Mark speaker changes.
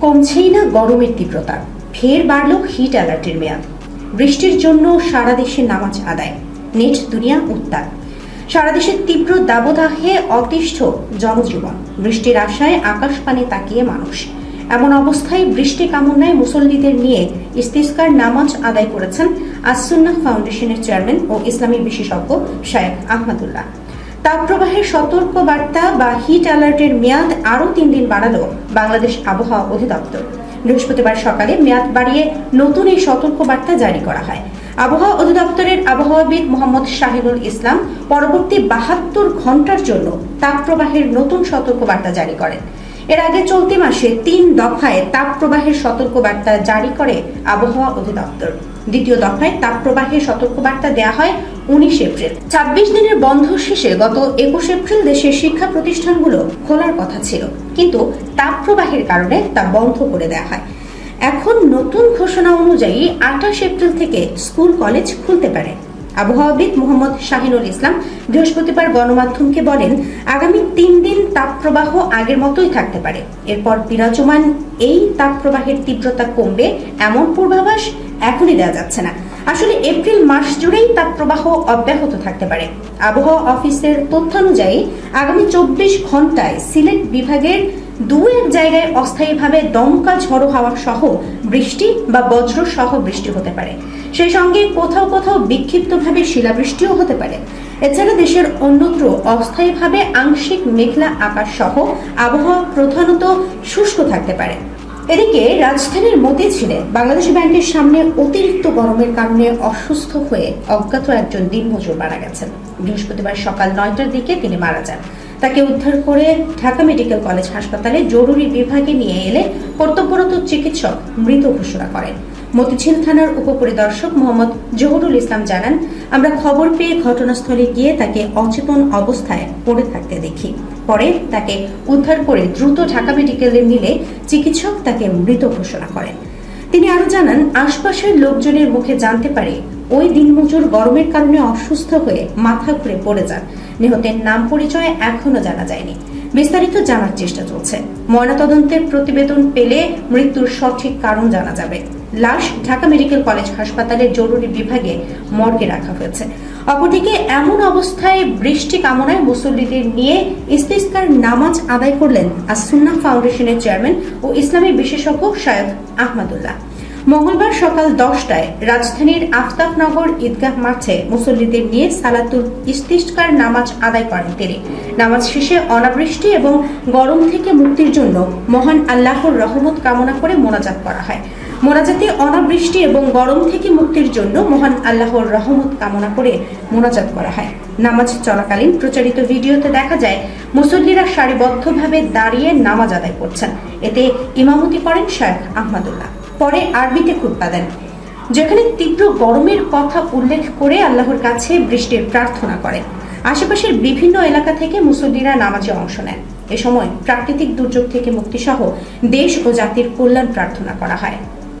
Speaker 1: কমছেই না গরমের তীব্রতা। ফের বাড়ল হিট অ্যালার্টের মেয়াদ। বৃষ্টির জন্য সারা দেশে নামাজ আদায়। নেট দুনিয়া উত্তাপ সারা দেশের তীব্র দাবদাহে অতিষ্ঠ জনজীবন। বৃষ্টির আশায় আকাশ পানে তাকিয়ে মানুষ। এমন অবস্থায় বৃষ্টি কামনায় মুসল্লিদের নিয়ে ইস্তিস্কার নামাজ আদায় করেছেন আসুন্না ফাউন্ডেশনের চেয়ারম্যান ও ইসলামী বিশেষজ্ঞ শায়েখ আহমদুল্লাহ। তাপপ্রবাহের সতর্ক বার্তা বা হিট অ্যালার্টের মেয়াদ আরও তিন দিন বাড়ালো বাংলাদেশ আবহাওয়া অধিদপ্তর। বৃহস্পতিবার সকালে মেয়াদ বাড়িয়ে নতুন এই সতর্ক বার্তা জারি করা হয়। আবহাওয়া অধিদপ্তরের আবহাওয়াবিদ মোহাম্মদ শাহিনুল ইসলাম পরবর্তী বাহাত্তর ঘণ্টার জন্য তাপপ্রবাহের নতুন সতর্ক বার্তা জারি করেন। এর আগে চলতি মাসে তিন দফায় তাপপ্রবাহের সতর্কবার্তা জারি করে আবহাওয়া অধিদপ্তর। দ্বিতীয় দফায় তাপপ্রবাহের সতর্কবার্তা দেওয়া হয় উনিশ এপ্রিল। ছাব্বিশ দিনের বন্ধ শেষে গত একুশ এপ্রিল দেশের শিক্ষা প্রতিষ্ঠানগুলো খোলার কথা ছিল, কিন্তু তাপপ্রবাহের কারণে তা বন্ধ করে দেওয়া হয়। এখন নতুন ঘোষণা অনুযায়ী আঠাশ এপ্রিল থেকে স্কুল, কলেজ খুলতে পারে। আবহাওয়াবিদ মোহাম্মদ শাহিনুল ইসলাম বৃহস্পতিবার গণমাধ্যমকে বলেন, আগামী তিন দিন তাপপ্রবাহ আগের মতোই থাকতে পারে। এরপর বিরাজমান এই তাপপ্রবাহের তীব্রতা কমবে এমন পূর্বাভাস এখনই দেওয়া যাচ্ছে না। আসলে এপ্রিল মাস জুড়েই তাপপ্রবাহ অব্যাহত থাকতে পারে। আবহাওয়া অফিসের তথ্যানুযায়ী, আগামী চব্বিশ ঘন্টায় সিলেট বিভাগের দু এক জায়গায় অস্থায়ীভাবে দমকা ঝড়ো হাওয়া সহ বৃষ্টি বা বজ্র সহ বৃষ্টি হতে পারে। সেই সঙ্গে কোথাও কোথাও বিক্ষিপ্তভাবে শিলাবৃষ্টিও হতে পারে। এছাড়া দেশের অন্যত্র অস্থায়ীভাবে আংশিক মেঘলা আকাশ সহ আবহাওয়া প্রধানত শুষ্ক থাকতে পারে। এদিকে রাজধানীর মতিঝিলে বাংলাদেশ ব্যাংকের সামনে অতিরিক্ত গরমের কারণে অসুস্থ হয়ে অজ্ঞাত একজন দিনমজুর মারা গেছেন। বৃহস্পতিবার সকাল নয়টার দিকে তিনি মারা যান। তাকে উদ্ধার করে ঢাকা মেডিকেল কলেজ হাসপাতালে জরুরি বিভাগে নিয়ে এলে কর্তব্যরত চিকিৎসক মৃত ঘোষণা করেন। মতিঝিল থানার উপপরিদর্শক মোহাম্মদ জহুরুল ইসলাম জানান, আমরা খবর পেয়ে ঘটনাস্থলে গিয়ে তাকে অচেতন অবস্থায় পড়ে থাকতে দেখি। পরে তাকে উদ্ধার করে দ্রুত ঢাকা মেডিকেলে নিলে চিকিৎসক তাকে মৃত ঘোষণা করেন। তিনি আরও জানান, আশপাশের লোকজনের মুখে জানতে পারে ওই দিনমজুর গরমের কারণে অসুস্থ হয়ে মাথা ঘুরে পড়ে যান। নিহতের নাম পরিচয় এখনও জানা যায়নি। বিস্তারিত জানার চেষ্টা চলছে। ময়নাতদন্তের প্রতিবেদন পেলে মৃত্যুর সঠিক কারণ জানা যাবে। লাশ ঢাকা মেডিকেল কলেজ হাসপাতালের জরুরি বিভাগে মর্গে রাখা হয়েছে। অপরদিকে এমন অবস্থায় বৃষ্টি কামনায় মুসল্লিদের নিয়ে ইস্তিস্কার নামাজ আদায় করলেন আসুন্না ফাউন্ডেশনের চেয়ারম্যান ও ইসলামী বিশেষজ্ঞ শায়দ আহমদুল্লাহ। মঙ্গলবার সকাল দশটায় রাজধানীর আফতাবনগর ঈদগাহ মাঠে মুসল্লিদের নিয়ে সালাতুল ইস্তিস্কার নামাজ আদায় করেন তিনি। নামাজ শেষে অনাবৃষ্টি এবং গরম থেকে মুক্তির জন্য মহান আল্লাহর রহমত কামনা করে মোনাজাত করা হয়। মোনাজাতে অনাবৃষ্টি এবং গরম থেকে মুক্তির জন্য মহান আল্লাহর রহমত কামনা করে মোনাজাত করা হয়। নামাজ চলাকালীন প্রচারিত ভিডিওতে দেখা যায়, মুসল্লিরা সারিবদ্ধভাবে দাঁড়িয়ে নামাজ আদায় করছেন। এতে ইমামতি করেন শায়েখ আহমদুল্লাহ। পরে আরবিতে খুতবা দেন, যেখানে তীব্র গরমের কথা উল্লেখ করে আল্লাহর কাছে বৃষ্টির প্রার্থনা করেন। আশেপাশের বিভিন্ন এলাকা থেকে মুসল্লিরা নামাজে অংশ নেন। এ সময় প্রাকৃতিক দুর্যোগ থেকে মুক্তিসহ দেশ ও জাতির কল্যাণ প্রার্থনা করা হয়।